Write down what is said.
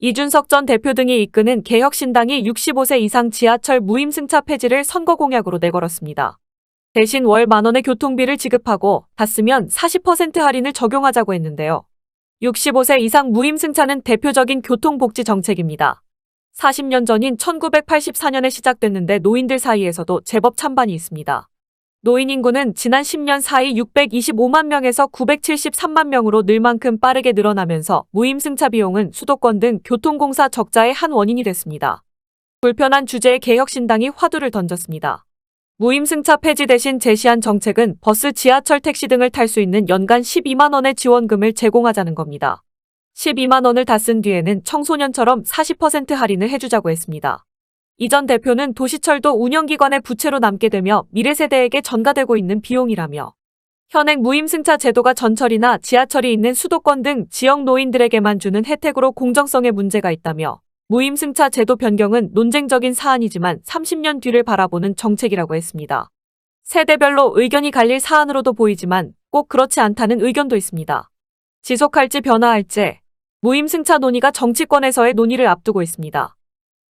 이준석 전 대표 등이 이끄는 개혁신당이 65세 이상 지하철 무임승차 폐지를 선거 공약으로 내걸었습니다. 대신 월 만원의 교통비를 지급하고 다 쓰면 40% 할인을 적용하자고 했는데요. 65세 이상 무임승차는 대표적인 교통복지 정책입니다. 40년 전인 1984년에 시작됐는데 노인들 사이에서도 제법 찬반이 있습니다. 노인 인구는 지난 10년 사이 625만 명에서 973만 명으로 늘 만큼 빠르게 늘어나면서 무임승차 비용은 수도권 등 교통공사 적자의 한 원인이 됐습니다. 불편한 주제에 개혁신당이 화두를 던졌습니다. 무임승차 폐지 대신 제시한 정책은 버스, 지하철, 택시 등을 탈 수 있는 연간 12만 원의 지원금을 제공하자는 겁니다. 12만 원을 다 쓴 뒤에는 청소년처럼 40% 할인을 해주자고 했습니다. 이 전 대표는 도시철도 운영기관의 부채로 남게 되며 미래 세대에게 전가되고 있는 비용이라며 현행 무임승차 제도가 전철이나 지하철이 있는 수도권 등 지역 노인들에게만 주는 혜택으로 공정성에 문제가 있다며 무임승차 제도 변경은 논쟁적인 사안이지만 30년 뒤를 바라보는 정책이라고 했습니다. 세대별로 의견이 갈릴 사안으로도 보이지만 꼭 그렇지 않다는 의견도 있습니다. 지속할지 변화할지 무임승차 논의가 정치권에서의 논의를 앞두고 있습니다.